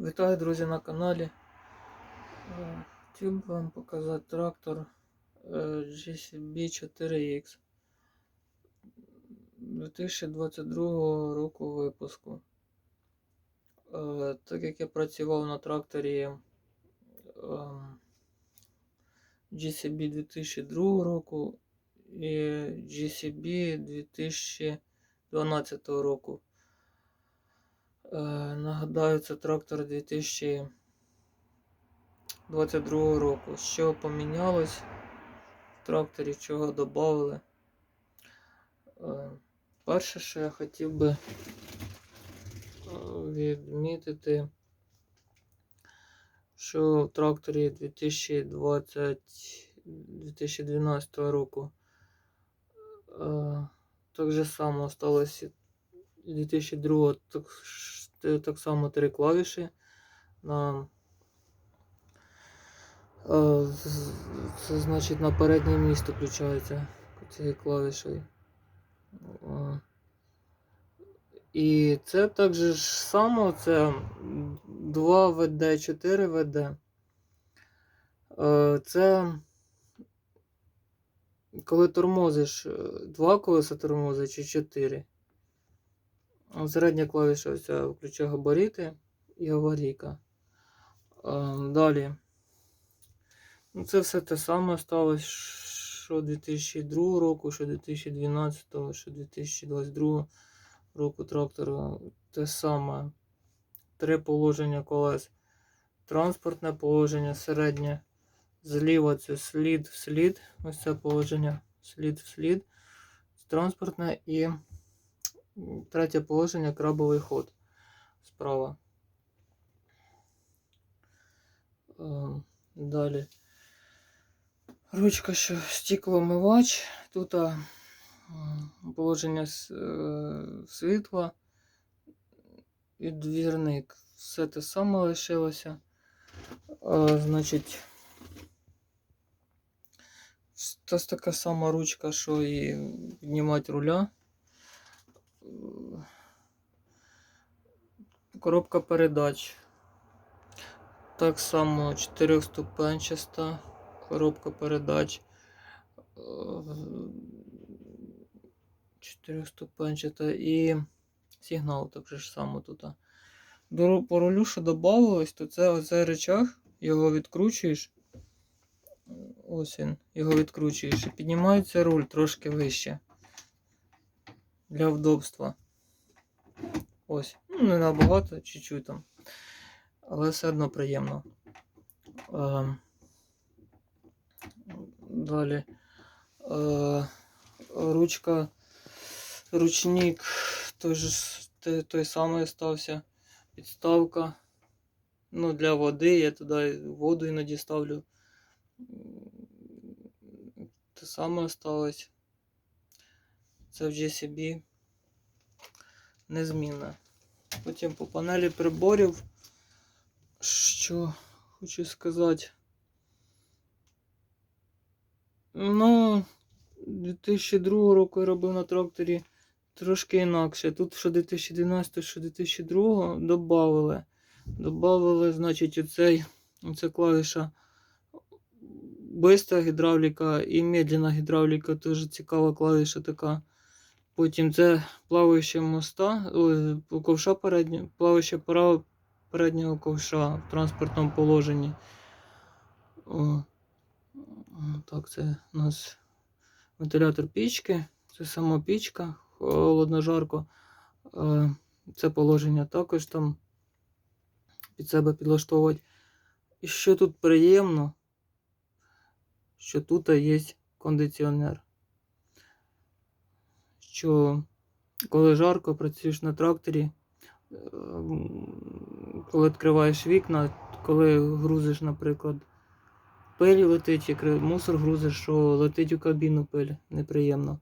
Вітаю, друзі, на каналі. Е, Хотів вам показати трактор е, GCB 4X 2022 року випуску. Е, Так як я працював на тракторі ем, GCB 2002 року і GCB 2012 року. Е, Нагадаю, це трактор 2022 року. Що помінялось в тракторі, чого додали. Перше, що я хотів би е, відмітити, що в тракторі 2020 2012 року е, так же само осталось 2002 так, так само три клавіші на е, це значить на переднє місто включається цією клавішею. Е, І це також ж само, це 2 ВД, 4 ВД. Е, Це коли тормозиш, е, два колеса тормозить чи 4. Середня клавіша ось включає габарити і аварійка. Е, Далі. Ну, це все те саме сталося, що 2002 року, що 2012, що 2022 року трактора. Те саме. Три положення колес. Транспортне положення, середнє. Зліва це слід в слід. Ось це положення. Слід в слід. Транспортне і третє положення крабовий ход. Справа. Ем, Далі. Ручка, що стеклоомивач. Тут положення е, світла і двірник. Все те саме лишилося. Значить, це така сама ручка, що і піднімати руля. Коробка передач. Так само чотирьохступенчаста коробка передач. Чотирьохступенчата і сигнал так само тут. По рулю, що додавалось, то це оцей речах, його відкручуєш. Ось він, його відкручуєш і піднімається руль трошки вище. Для вдобства. Ось. Ну, не набагато, чуть-чуть там. Але все одно приємно. Ем, Далі. Е, Ручка, ручник той, же, те- той самий остався. Підставка. Ну, для води я туди воду іноді ставлю. Те саме осталось. Це в GCB. Незмінне. Потім по панелі приборів. Що хочу сказати. Ну, 2002 року я робив на тракторі трошки інакше. Тут що 2012, що 2002 додавали. Добавили, значить, оцей, оця клавіша бистра гідравліка і медленна гідравліка, теж цікава клавіша така. Потім це плаваюча моста, ковша передня, плаваюча пора переднього ковша в транспортному положенні. О, так, це у нас вентилятор пічки, це сама пічка, холодно-жарко. Е, Це положення також там під себе підлаштовувати. І що тут приємно, що тут є кондиціонер. Що коли жарко працюєш на тракторі, е, коли відкриваєш вікна, коли грузиш, наприклад, пиль летить, як мусор грузиш, що летить у кабіну пиль, неприємно.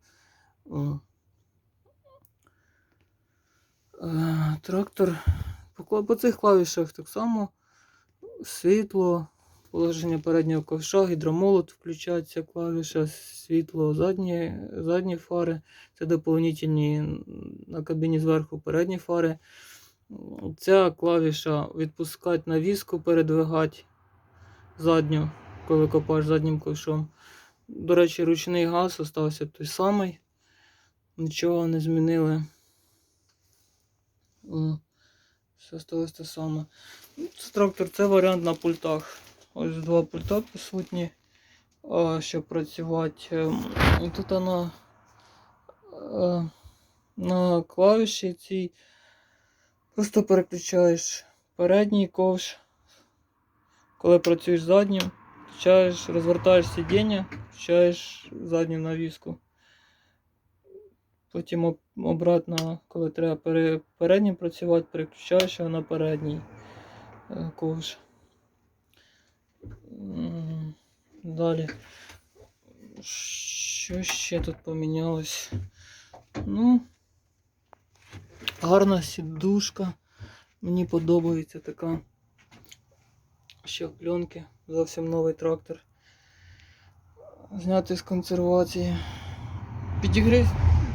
Е, Трактор по цих клавішах так само світло, положення переднього ковша, гідромолот включається клавіша, світло, задні, задні фари. Це доповнительні на кабіні зверху передні фари. Ця клавіша відпускати на віску, передвигати задню, коли копаєш заднім ковшом. До речі, ручний газ остався той самий. Нічого не змінили. Все осталось те саме. Це трактор це варіант на пультах. Ось два пульта присутні, щоб працювати. Ем, І тут на, е, на клавіші цій просто переключаєш передній ковш. Коли працюєш заднім, включаєш, розвертаєш сидіння, включаєш задню навіску. Потім обратно, коли треба переднім працювати, переключаєш його на передній е, ковш. Далі. Що ще тут помінялось? Ну, гарна сідушка. Мені подобається така. Ще пленки. Зовсім новий трактор. Знятий з консервації. Підігрів,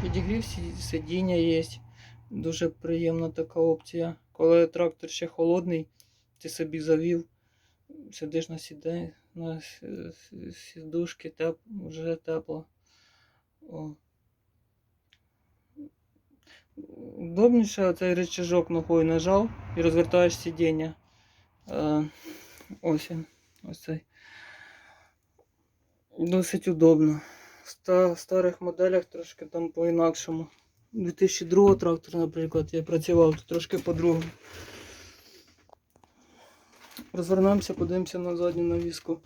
підігрів сидіння є. Дуже приємна така опція. Коли трактор ще холодний, ти собі завів, сидиш на сіде, на сідушки, теп, вже тепло. О. Удобніше оцей рычажок ногою нажав і розвертаєш сидіння. Е, ось він. Ось цей. Досить удобно. В старих моделях трошки там по-інакшому. 2002 трактор, наприклад, я працював тут трошки по-другому. Розвернемося, подивимося на задню навіску.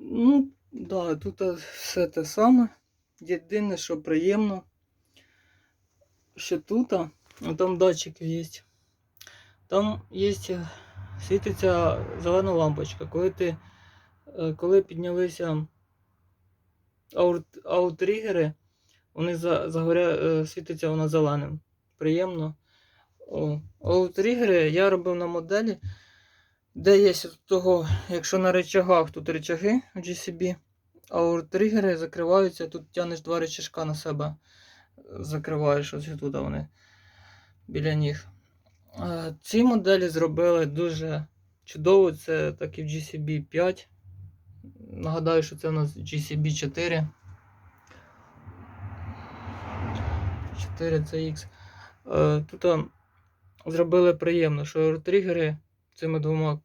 Ну, да, тут все те саме. Єдине, що приємно, що тут, ну, там датчики є. Там є, світиться зелена лампочка. Коли ти, е, коли піднялися аут- аутригери, вони загоря, е, світиться вона зеленим. Приємно. О, аутригери я робив на моделі, де є того, якщо на речагах тут речаги GCB, а тригери закриваються, тут тянеш два речашка на себе, закриваєш ось тут вони біля ніг. Е, Ці моделі зробили дуже чудово. Це так і в GCB 5. Нагадаю, що це у нас GCB 4. 4 CX. Е, Тут а, зробили приємно, що тригери цими двома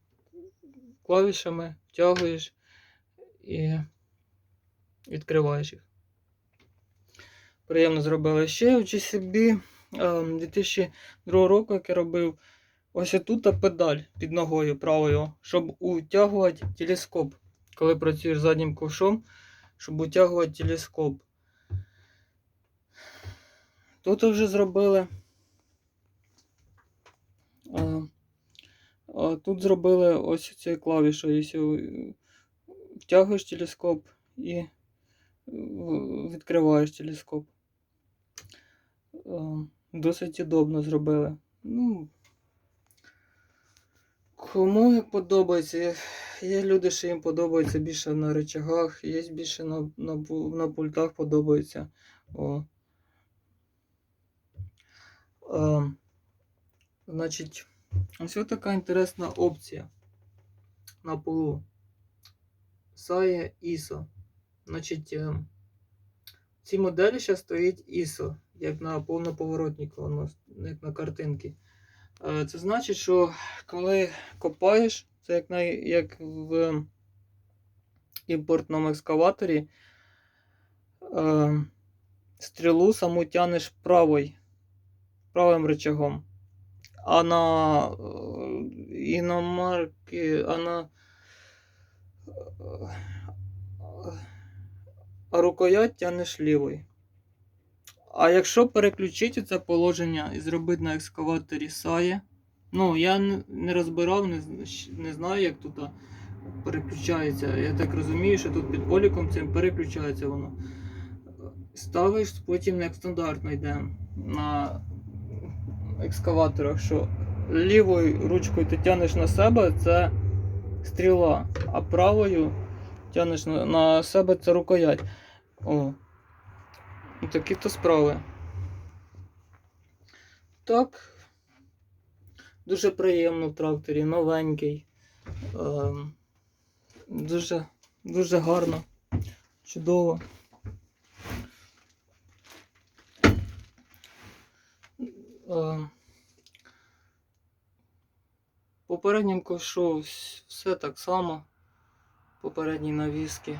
клавішами втягуєш і відкриваєш їх. Приємно зробили ще в GCB е, 2002 року, як я робив. Ось тут педаль під ногою правою, щоб утягувати телескоп. Коли працюєш заднім ковшом, щоб утягувати телескоп. Тут вже зробили. А, а тут зробили ось цією клавішою. Якщо втягуєш телескоп і відкриваєш телескоп. Досить удобно зробили. Ну, кому як подобається. Є- люди, що їм подобається більше на речагах, є більше на, на, на пультах подобається. О. значить, ось така інтересна опція на полу. SAE ISO. Значить, е, в цій моделі ще стоїть ISO, як на повноповоротнику, як на картинці. Е, Це значить, що коли копаєш, це як, на, як в імпортному екскаваторі, е, стрілу саму тянеш правою, правим рычагом. А на е, іномарки, а на е, а рукоять тянеш лівою. А якщо переключити це положення і зробити на екскаваторі сає, ну я не розбирав, не, не знаю, як тут переключається. Я так розумію, що тут під поліком цим переключається воно. Ставиш, потім як стандартно йде на екскаваторах, що лівою ручкою ти тянеш на себе, це стріла, а правою тянеш на, себе це рукоять. О. Такі то справи. Так. Дуже приємно в тракторі, новенький. Ем, дуже, дуже гарно, чудово. Попереднім ковшу вс- все так само. Попередні навіски.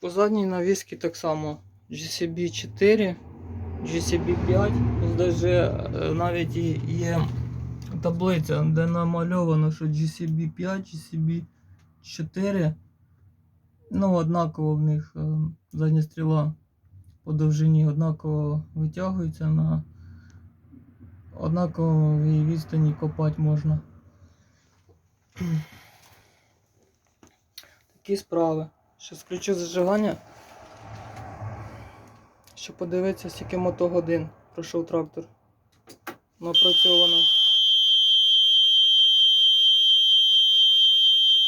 По задній навіски так само. GCB 4, GCB 5. Тут даже е, навіть і є таблиця, де намальовано, що GCB 5, GCB 4. Ну, однаково в них е, задня стріла по довжині однаково витягується на однаковій відстані копати можна. Такі справи. Ще включу зажигання. Щоб подивитися, скільки мотогодин пройшов трактор. Напрацьовано.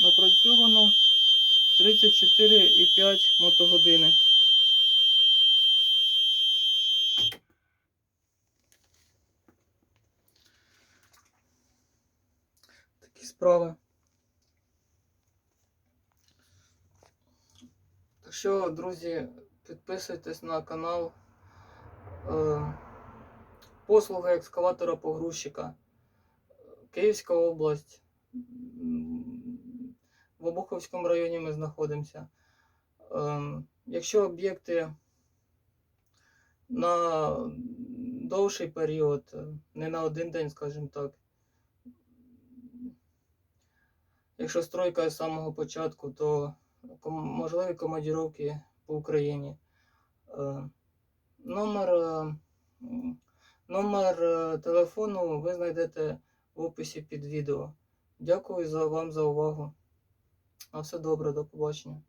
Напрацьовано 34,5 мотогодини. Такі справи. Так що, друзі, підписуйтесь на канал. Е, Послуги екскаватора погрузчика. Київська область. В Обуховському районі ми знаходимося. Е, Якщо об'єкти на довший період, е, не на один день, скажімо так. Якщо стройка з самого початку, то можливі командіровки по Україні. Е, Номер, е, номер е, телефону ви знайдете в описі під відео. Дякую вам за увагу. На все добре, до побачення.